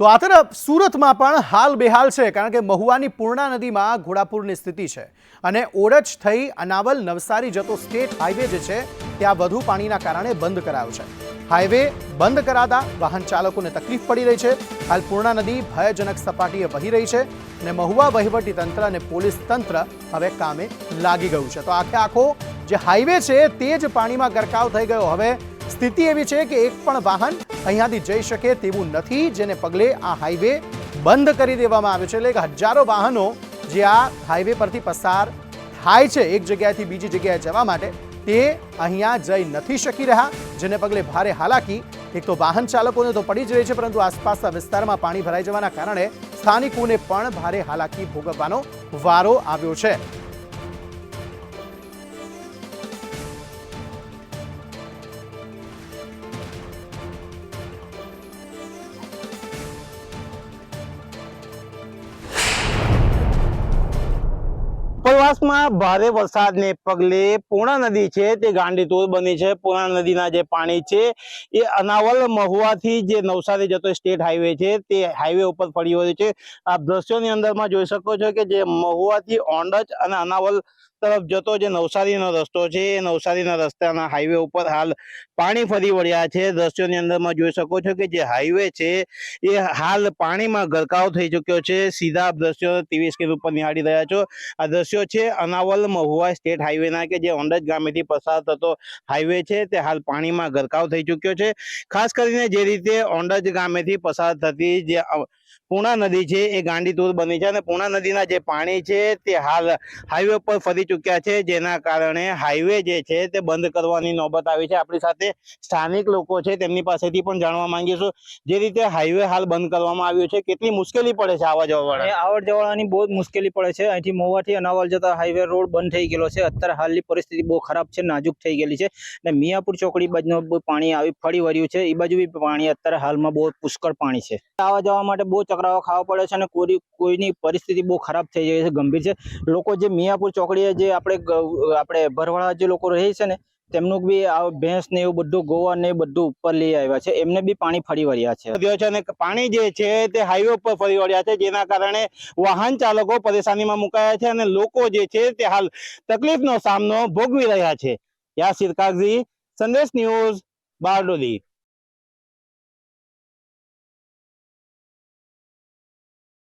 તો આ તરફ સુરતમાં પણ હાલ બેહાલ છે, કારણ કે મહુવાની પૂર્ણા નદીમાં ઘોડાપૂરની સ્થિતિ છે અને ઓરજ થઈ અનાવલ નવસારી જતો સ્ટેટ હાઈવે જે છે, ત્યાં વધુ પાણીના કારણે બંધ કરાયો છે. હાઈવે બંધ કરાતા વાહન ચાલકોને તકલીફ પડી રહી છે. હાલ પૂર્ણા નદી ભયજનક સપાટીએ વહી રહી છે અને મહુવા વહીવટી તંત્ર અને પોલીસ તંત્ર હવે કામે લાગી ગયું છે. તો આખે આખો જે હાઈવે છે, તે જ પાણીમાં ગરકાવ થઈ ગયો. હવે સ્થિતિ એવી છે કે એક પણ વાહન અહીંયાથી જઈ શકે તેવું નથી, જેને પગલે આ હાઈવે બંધ કરી દેવામાં આવ્યો છે. એટલે કે હજારો વાહનો જે આ હાઈવે પરથી પસાર થાય છે, એક જગ્યાએથી બીજી જગ્યાએ જવા માટે, તે અહીંયા જઈ નથી શકી રહ્યા, જેને પગલે ભારે હાલાકી. એક તો વાહન ચાલકોને તો પડી જ રહી છે, પરંતુ આસપાસના વિસ્તારમાં પાણી ભરાઈ જવાના કારણે સ્થાનિકોને પણ ભારે હાલાકી ભોગવવાનો વારો આવ્યો છે. ઉપરવાસમાં ભારે વરસાદને પગલે પૂર્ણા નદી છે, તે ગાંડીતુર બની છે. પૂર્ણા નદીના જે પાણી છે, એ અનાવલ મહુવાથી જે નવસારી જતો સ્ટેટ હાઈવે છે, તે હાઈવે ઉપર ફરી વળ્યો છે. આપ દ્રશ્યોની અંદરમાં જોઈ શકો છો કે જે મહુવાથી ઓંડજ અને અનાવલ તરફ જતો જે નવસારીનો રસ્તો છે, એ નવસારીના રસ્તાના હાઈવે ઉપર હાલ પાણી ફરી વળ્યા છે. દ્રશ્યોની અંદરમાં જોઈ શકો છો કે જે હાઈવે છે, એ હાલ પાણીમાં ગરકાવ થઈ ચુક્યો છે. સીધા દ્રશ્યો ટીવી સ્ક્રીન ઉપર નિહાળી રહ્યા છો. આ દ્રશ્યો છે અનાવલ મહુવા સ્ટેટ હાઈવેના કે જે ઓંડજ ગામેથી પસાર થતો હાઈવે છે. તે હાલ પાણીમાં ગરકાવ થઈ ચૂક્યો છે. ખાસ કરીને જે રીતે ઓંડજ ગામેથી પસાર થતી જે પૂર્ણા નદી છે, એ ગાંડીતુર બની છે અને પૂર્ણા નદીના જે પાણી છે, તે હાલ હાઈવે પર ફરી ચૂક્યા છે, જેના કારણે હાઈવે જે છે તે બંધ કરવાની નોબત આવી છે. આપણી સાથે સ્થાનિક લોકો છે, તેમની પાસેથી પણ જાણવા માંગીશું. જે રીતે હાઈવે હાલ બંધ કરવામાં આવ્યો છે, કેટલી મુશ્કેલી પડે છે આવવા જવા આવડ જવાની બહુ મુશ્કેલી પડે છે. અહીંથી મોવાથી અનાવલ જતા હાઈવે રોડ બંધ થઈ ગયેલો છે. અત્યારે હાલની પરિસ્થિતિ બહુ ખરાબ છે, નાજુક થઈ ગયેલી છે. અને મિયાપુર ચોકડી બાજુનો પાણી આવી ફરી વળ્યું છે. એ બાજુ બી પાણી અત્યારે હાલમાં બહુ પુષ્કળ પાણી છે. આવવા જવા માટે બહુ ચક્રાવો ખાવા પડે છે અને કોઈ કોઈની પરિસ્થિતિ બહુ ખરાબ થઈ ગઈ છે, ગંભીર છે. લોકો જે મિયાપુર ચોકડીએ જે આપણે આપણે ભરવાડા જે લોકો રહે છે ને, તેમનું બી આ ભેંસ ને એવું બધું, ગોવા ને બધું ઉપર લઈ આવ્યા છે. એમને બી પાણી ફરી વળ્યા છે. અને પાણી જે છે તે હાઈવે ઉપર ફરી વળ્યા છે, જેના કારણે વાહન ચાલકો પરેશાનીમાં મુકાયા છે અને લોકો જે છે તે હાલ તકલીફનો સામનો ભોગવી રહ્યા છે. યાસિર કાગઝી સંદેશ ન્યૂઝ બારડોલી.